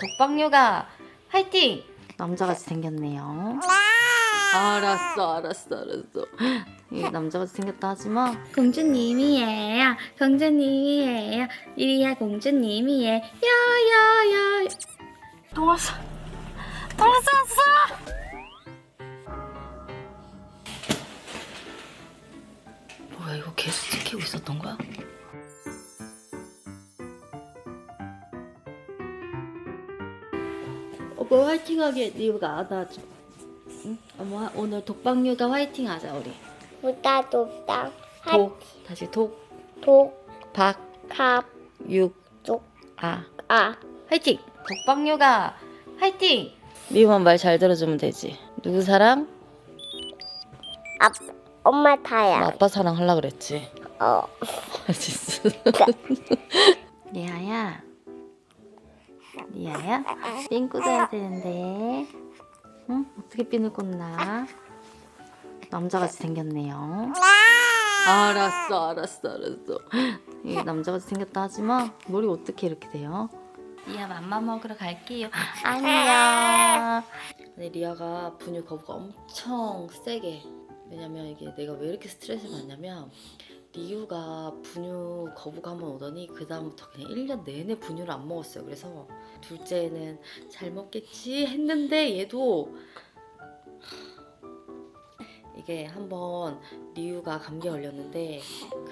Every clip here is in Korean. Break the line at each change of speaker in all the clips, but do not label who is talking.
독방요가 화이팅! 남자같이 생겼네요. 알았어, 알았어, 알았어. 이게 남자같이 생겼다 하지만
공주님이에요. 공주님이에요. 이리야 공주님이에요. 야야야.
똥 왔어. 똥 왔어, 왔어! 뭐야, 이거 계속 지키고 있었던 거야?
오빠 화이팅하게 이유가 안아줘. 응? 어머 오늘 독방육아 화이팅하자 우리.
보다 높다.
독, 다시 독,
독,
박,
갑,
육,
쪽,
아.
아.
화이팅! 독방요가 화이팅! 미우만 말 잘 들어주면 되지. 누구 사랑?
아, 엄마
나
타야.
아빠 사랑 하려 그랬지.
어.
진짜. 리아야. 리아야? 핀 꽂아야 되는데. 응? 어떻게 핀을 꽂나? 남자같이 생겼네요. 알았어, 알았어, 알았어. 이게 남자같이 생겼다 하지만 머리 어떻게 이렇게 돼요? 리아 맘마 먹으러 갈게요. 안녕. 근데 리아가 분유 거부가 엄청 세게. 왜냐면 이게 내가 왜 이렇게 스트레스를 받냐면 리우가 분유 번 오더니 그 다음부터 그냥 1년 내내 분유를 안 먹었어요. 그래서 둘째는 잘 먹겠지 했는데 얘도 이게 한번 리우가 감기 걸렸는데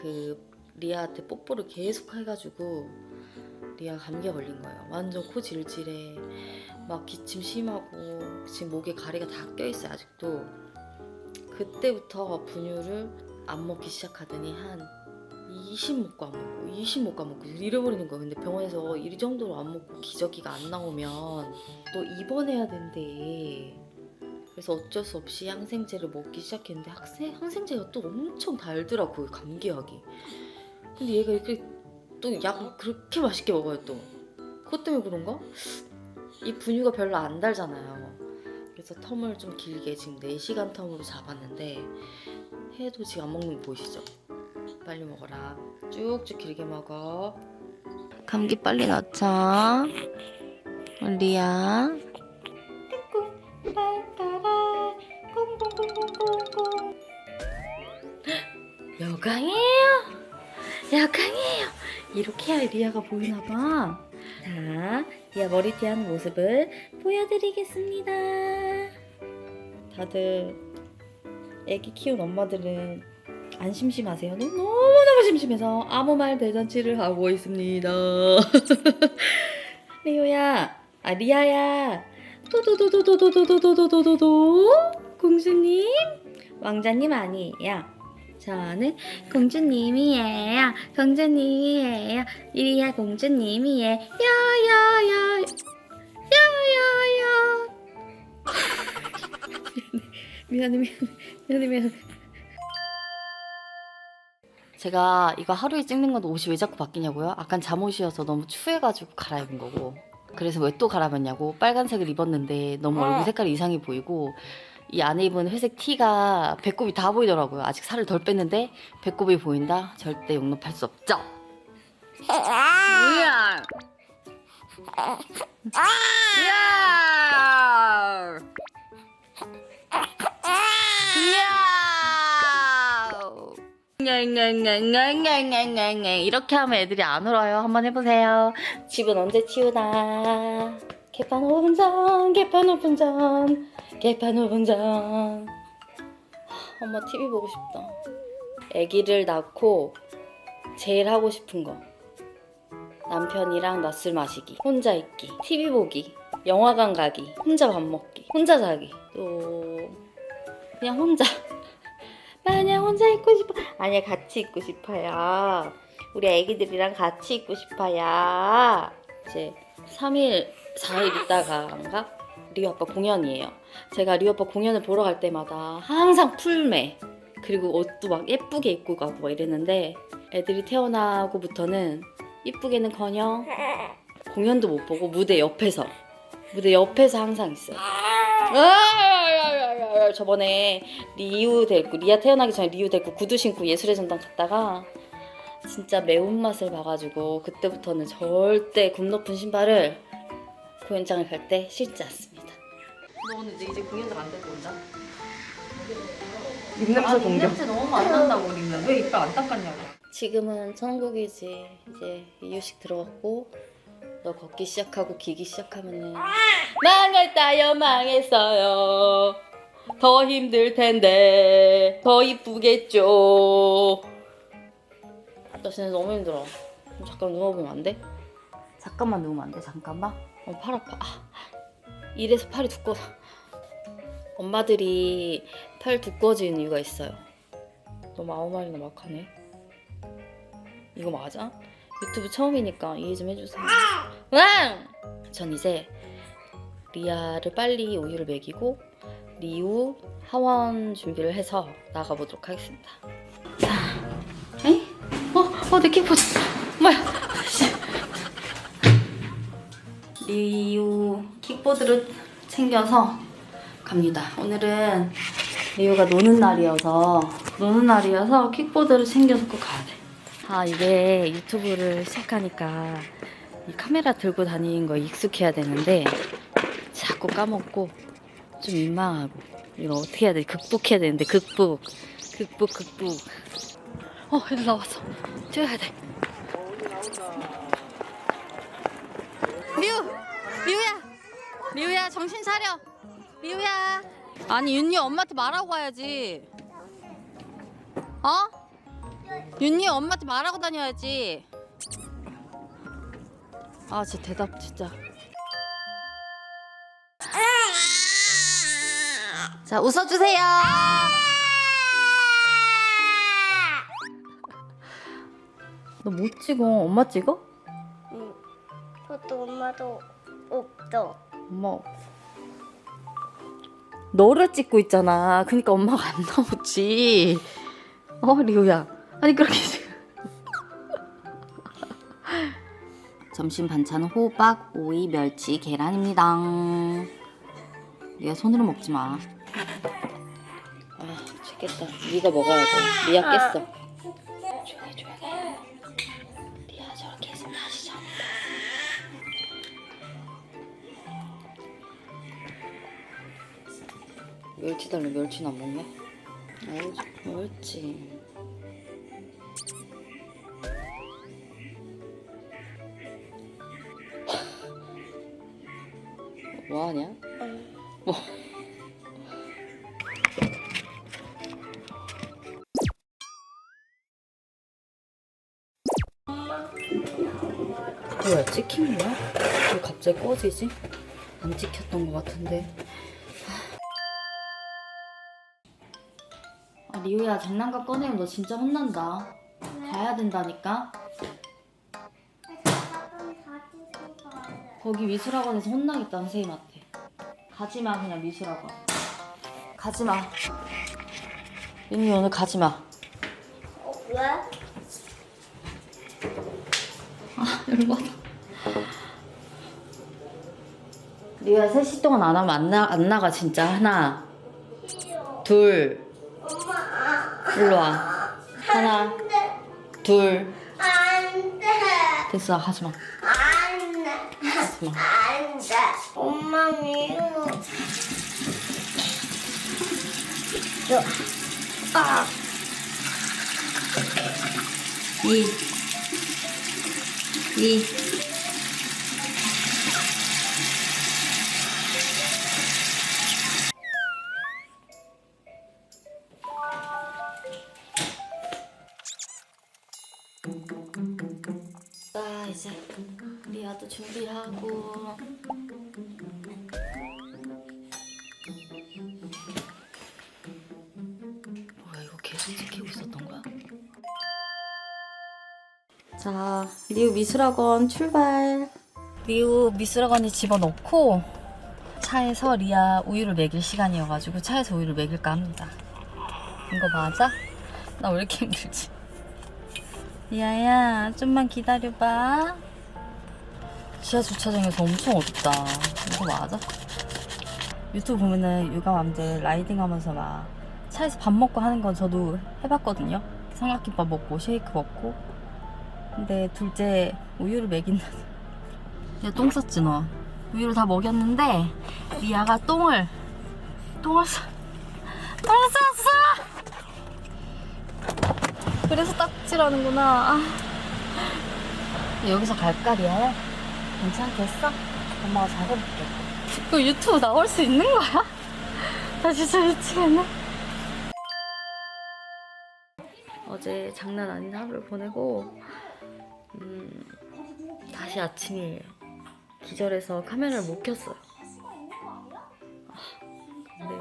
그 리아한테 뽀뽀를 계속 해가지고 리아 감기에 걸린 거예요. 완전 코 질질해. 막 기침 심하고 지금 목에 가리가 다 껴있어요 아직도. 그때부터 분유를 안 먹기 시작하더니 한 20 먹고 안 먹고 20 먹고 안 먹고 잃어버리는 거예요. 근데 병원에서 이 정도로 안 먹고 기저귀가 안 나오면 또 입원해야 된대. 그래서 어쩔 수 없이 항생제를 먹기 시작했는데 항생, 항생제가 또 엄청 달더라고요 감기약이. 근데 얘가 이렇게 또 약을 그렇게 맛있게 먹어요 또. 그것 때문에 그런가? 이 분유가 별로 안 달잖아요. 그래서 텀을 좀 길게 지금 4시간 텀으로 잡았는데 해도 지금 안 먹는 거 보이시죠? 빨리 먹어라. 쭉쭉 길게 먹어. 감기 빨리 낫자. 리아. 여강이에요. 여강이에요. 이렇게 해야 리아가 보이나 봐. 자, 리아 머리띠 하는 모습을 보여드리겠습니다. 다들 애기 키운 엄마들은 안 심심하세요? 너무- 너무너무 심심해서 아무 말 대잔치를 하고 있습니다. 리오야, 아 리아야, 도도도도도도도도도도도도 공주님, 왕자님 아니에요. 저는 공주님이에요. 공주님이에요. 이리야 공주님이에요. 야야야, 야야야. 미안해 미안해 선생님 제가 이거 하루에 찍는 건데 옷이 왜 자꾸 바뀌냐고요? 아까 잠옷이어서 너무 추해가지고 갈아입은 거고 그래서 왜 또 갈아입었냐고 빨간색을 입었는데 너무 어. 얼굴 색깔이 이상해 보이고 이 안에 입은 회색 티가 배꼽이 다 보이더라고요 아직 살을 덜 뺐는데 배꼽이 보인다? 절대 용납할 수 없죠 으아! 으아! 이렇게 하면 애들이 안 울어요. 한번 해보세요. 집은 언제 치우나? 개판 5분 전, 개판 5분 전, 개판 5분 전. 하, 엄마 TV 보고 싶다. 아기를 낳고 제일 하고 싶은 거. 남편이랑 낮술 마시기, 혼자 있기, TV 보기, 영화관 가기, 혼자 밥 먹기, 혼자 자기, 또 그냥 혼자. 마냥 혼자 있고 싶어. 아니야, 같이 있고 싶어요. 우리 애기들이랑 같이 있고 싶어요. 이제 3일, 4일 있다가인가? 리오 아빠 공연이에요. 제가 리오 아빠 공연을 보러 갈 때마다 항상 풀매. 그리고 옷도 막 예쁘게 입고 가고 막 이랬는데 애들이 태어나고부터는 이쁘게는 커녕 공연도 못 보고 무대 옆에서 무대 옆에서 항상 있어요. 아, 저번에 리우 데리고 리아 태어나기 전에 리우 데리고 구두 신고 예술의 전당 갔다가 진짜 매운맛을 봐가지고 그때부터는 절대 굽 높은 신발을 공연장을 갈때 싫지 않습니다. 너 오늘 이제, 이제 공연장 안 데리고 온다?
입냄새 공격.
냄새 너무 많이 난다고 우리는 왜 이빨 안 닦았냐고. 지금은 천국이지. 이제 이유식 들어갔고 너 걷기 시작하고 기기 시작하면은 망했다요 망했어요. 더 힘들 텐데 더 이쁘겠죠. 나 진짜 너무 힘들어. 좀 잠깐 누워보면 안 돼? 잠깐만 누우면 안 돼? 잠깐만. 어, 팔 아파. 아, 이래서 팔이 두꺼워. 엄마들이 팔 두꺼워지는 이유가 있어요. 너무 아무 말이나 막 하네. 이거 맞아? 유튜브 처음이니까 이해 좀 해주세요. 왕! 전 이제 리아를 빨리 우유를 먹이고 리우 하원 준비를 해서 나가보도록 하겠습니다. 자, 에이? 어, 어, 내 킥보드. 뭐야? 씨. 리우 킥보드를 챙겨서 갑니다. 오늘은 리우가 노는 날이어서 노는 날이어서 킥보드를 챙겨서 꼭 가야 돼. 아 이게 유튜브를 시작하니까 이 카메라 들고 다니는 거 익숙해야 되는데 자꾸 까먹고 좀 민망하고 이거 어떻게 해야 돼? 극복해야 되는데 극복, 극복, 극복. 어 애들 나왔어. 찍어야 돼. 리우, 리우야, 리우야 정신 차려. 리우야. 아니 윤니 엄마한테 말하고 가야지. 어? 윤니 엄마한테 말하고 다녀야지. 아 진짜 대답 진짜. 자 웃어주세요. 너 못 찍어? 엄마 찍어?
응. 저도 엄마도 없어.
엄마 너를 찍고 있잖아. 그러니까 엄마가 안 나오지. 어 리우야. 아니 그렇게 지금. 점심 반찬은 호박, 오이, 멸치, 계란입니다. 리아 손으로 먹지 마. 아 죽겠다. 네가 먹어야 돼. 리아 깼어. 리아 저렇게 있으면 다시 잡니다. 멸치 달래 멸치는 안 먹네. 아유, 멸치. 뭐 하냐? 뭐? 뭐야 찍힌 거야? 왜 갑자기 꺼지지? 안 찍혔던 것 같은데. 아 리우야 장난감 꺼내면 너 진짜 혼난다. 가야 된다니까. 거기 미술학원에서 혼나겠다 선생님한테. 가지마 그냥 미술학원. 가지마. 윤이 오늘 가지마.
어, 왜?
아 열받아. 리우야 3시 동안 안 하면 안, 나, 안 나가 진짜 하나 둘 일로 와 하나 둘
안 돼.
됐어 하지마. 하지마
안 돼. 엄마 미워. 저, 아,
이, 이. 자 이제 리아도 준비하고 뭐야 이거 계속 지키고 있었던 거야? 자, 리우 미술학원 출발. 리우 미술학원에 집어넣고 차에서 리아 우유를 먹일 시간이어가지고 차에서 우유를 먹일까 합니다. 이거 맞아? 나 왜 이렇게 힘들지? 리아야, 좀만 기다려봐. 지하 주차장에서 엄청 어둡다. 이거 맞아? 유튜브 보면은 육아맘들 라이딩 하면서 막 차에서 밥 먹고 하는 건 저도 해봤거든요. 삼각김밥 먹고 쉐이크 먹고 근데 둘째 우유를 먹인다. 야똥 쌌지 너. 우유를 다 먹였는데 리아가 똥을 똥을 싸 똥을 쌌어 그래서 딱지라는구나 아. 여기서 갈까 리아야? 괜찮겠어? 엄마가 잘해볼게 이거 유튜브 나올 수 있는 거야? 나 진짜 미치겠네 어제 장난 아닌 하루를 보내고 음, 다시 아침이에요 기절해서 카메라를 못 켰어요 아, 근데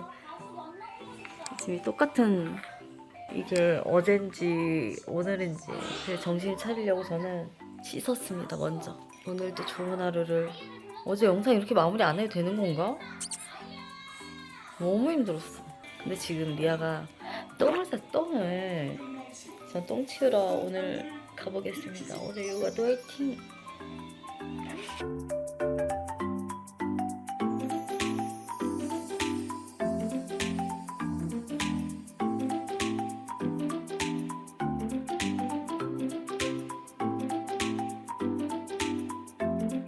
지금 똑같은 이게 어젠지 오늘인지 그 정신 차리려고 저는 씻었습니다 먼저 오늘도 좋은 하루를. 어제 영상 이렇게 마무리 안 해도 되는 건가? 너무 힘들었어. 근데 지금 리아가 똥을 쌌어 똥을. 전 똥 치우러 오늘 가보겠습니다. 오늘 요가 또 화이팅